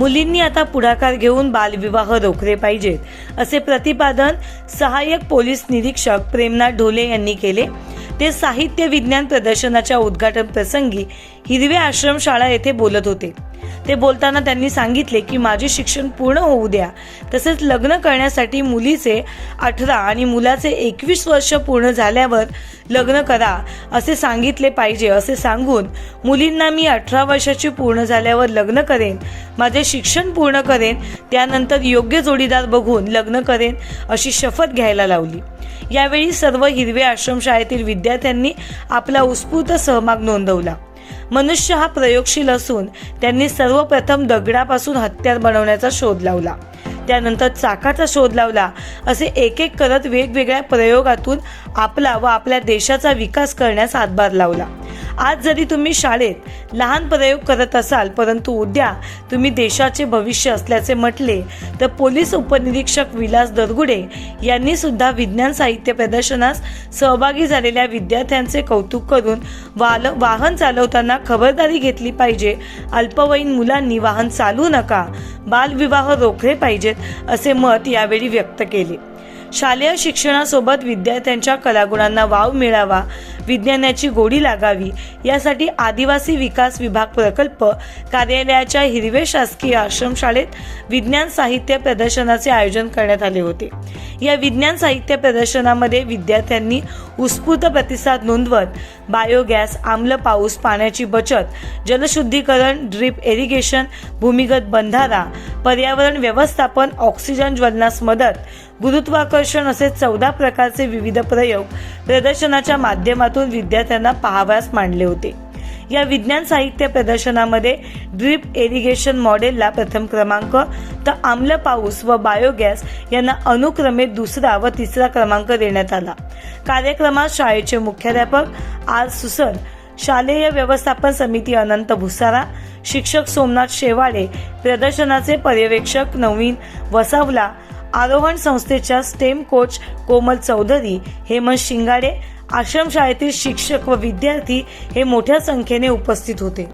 मुलींनी आता पुढाकार घेऊन बालविवाह रोखले पाहिजेत असे प्रतिपादन सहाय्यक पोलीस निरीक्षक प्रेमनाथ ढोले यांनी केले. ते साहित्य विज्ञान प्रदर्शनाच्या उद्घाटन प्रसंगी हिरवे आश्रमशाळा येथे बोलत होते. ते बोलताना त्यांनी सांगितले की माझे शिक्षण पूर्ण होऊ द्या. तसेच लग्न करण्यासाठी मुलीचे अठरा आणि मुलाचे एकवीस वर्ष पूर्ण झाल्यावर लग्न करा असे सांगितले पाहिजे. असे सांगून मुलींना मी अठरा वर्षाची पूर्ण झाल्यावर लग्न करेन माझे शिक्षण पूर्ण करेन त्यानंतर योग्य जोडीदार बघून लग्न करेन अशी शपथ घ्यायला लावली. यावेळी सर्व हिरवे आश्रमशाळेतील विद्यार्थ्यांनी आपला उत्स्फूर्त सहभाग नोंदवला. मनुष्य हा प्रयोगशील असून त्यांनी सर्वप्रथम दगडापासून हत्यार बनवण्याचा शोध लावला. त्यानंतर चाकाचा शोध लावला. असे एक एक करत वेगवेगळ्या प्रयोगातून आपला व आपल्या देशाचा विकास करण्यास हातभार लावला. आज जरी तुम्ही शाळेत लहान प्रयोग करत असाल परंतु उद्या तुम्ही देशाचे भविष्य असल्याचे म्हटले तर पोलीस उपनिरीक्षक विलास दरगुडे यांनी सुद्धा विज्ञान साहित्य प्रदर्शनास सहभागी झालेल्या विद्यार्थ्यांचे कौतुक करून वाल वाहन चालवताना खबरदारी घेतली पाहिजे. अल्पवयीन मुलांनी वाहन चालवू नका बालविवाह रोखले पाहिजेत असे मत यावेळी व्यक्त केले. शालेय शिक्षणासोबत विद्यार्थ्यांच्या कलागुणांना वाव मिळावा विज्ञानाची गोडी लागावी यासाठी आदिवासी विकास विभाग प्रकल्प कार्यालयाच्या हिरवे शासकीय आश्रमशाळेत विज्ञान साहित्य प्रदर्शनाचे आयोजन करण्यात आले होते. या विज्ञान साहित्य प्रदर्शनामध्ये विद्यार्थ्यांनी उत्स्फूर्त प्रतिसाद नोंदवत बायोगॅस आम्ल पाऊस पाण्याची बचत जलशुद्धीकरण ड्रीप इरिगेशन भूमिगत बंधारा पर्यावरण व्यवस्थापन ऑक्सिजन ज्वलनास मदत गुरुत्वाकर्षण असे चौदा प्रकारचे विविध प्रयोग प्रदर्शनाच्या माध्यमातून विद्यार्थ्यांना पाहावयास मांडले होते. या विज्ञान साहित्य प्रदर्शनामध्ये ड्रीप इरिगेशन मॉडेलला प्रथम क्रमांक तर आम्ल पाऊस व बायोगॅस यांना अनुक्रमे दुसरा व तिसरा क्रमांक देण्यात आला. कार्यक्रमात शाळेचे मुख्याध्यापक आर सुसर शालेय व्यवस्थापन समिती अनंत भुसारा शिक्षक सोमनाथ शेवाळे प्रदर्शनाचे पर्यवेक्षक नवीन वसावला आरोहण संस्थेच्या स्टेम कोच कोमल चौधरी हेमंत शिंगाडे आश्रमशाळेतील शिक्षक व विद्यार्थी हे मोठ्या संख्येने उपस्थित होते.